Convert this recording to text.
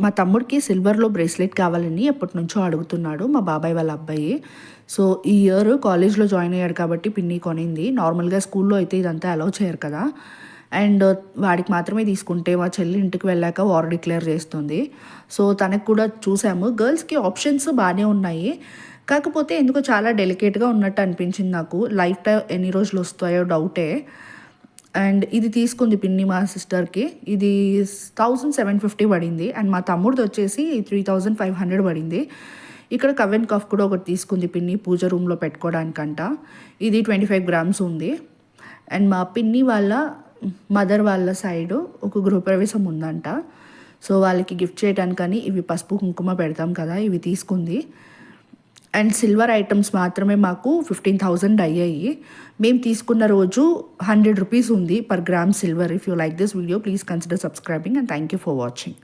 మా తమ్ముడికి సిల్వర్లో బ్రేస్లెట్ కావాలని ఎప్పటి నుంచో అడుగుతున్నాడు మా బాబాయ్ వాళ్ళ అబ్బాయి. సో ఈ ఇయర్ కాలేజ్లో జాయిన్ అయ్యాడు కాబట్టి పిన్ని కొనింది. నార్మల్గా స్కూల్లో అయితే ఇదంతా అలౌ చేయరు కదా. అండ్ వాడికి మాత్రమే తీసుకుంటే మా చెల్లి ఇంటికి వెళ్ళాక వార్ డిక్లేర్ చేస్తుంది. సో తనకు కూడా చూసాము. గర్ల్స్కి ఆప్షన్స్ బాగానే ఉన్నాయి. కాకపోతే ఎందుకో చాలా డెలికేట్గా ఉన్నట్టు అనిపించింది నాకు. లైఫ్ టైం ఎన్ని రోజులు వస్తాయో డౌటే. అండ్ ఇది తీసుకుంది పిన్ని మా సిస్టర్కి. ఇది థౌజండ్ సెవెన్ ఫిఫ్టీ పడింది. అండ్ మా తమ్ముడిది వచ్చేసి త్రీ థౌజండ్ ఫైవ్ హండ్రెడ్ పడింది. ఇక్కడ కవెన్ కఫ్ కూడా ఒకటి తీసుకుంది పిన్ని పూజ రూమ్లో పెట్టుకోవడానికంట. ఇది ట్వంటీ ఫైవ్ గ్రామ్స్ ఉంది. అండ్ మా పిన్ని వాళ్ళ మదర్ వాళ్ళ సైడు ఒక గృహప్రవేశం ఉందంట. సో వాళ్ళకి గిఫ్ట్ చేయడానికని ఇవి పసుపు కుంకుమ పెడతాం కదా ఇవి తీసుకుంది. అండ్ సిల్వర్ ఐటమ్స్ మాత్రమే మాకు ఫిఫ్టీన్ థౌజండ్ అయ్యాయి. మేము తీసుకున్న రోజు హండ్రెడ్ రూపీస్ ఉంది per gram silver. If you like this video please consider subscribing and thank you for watching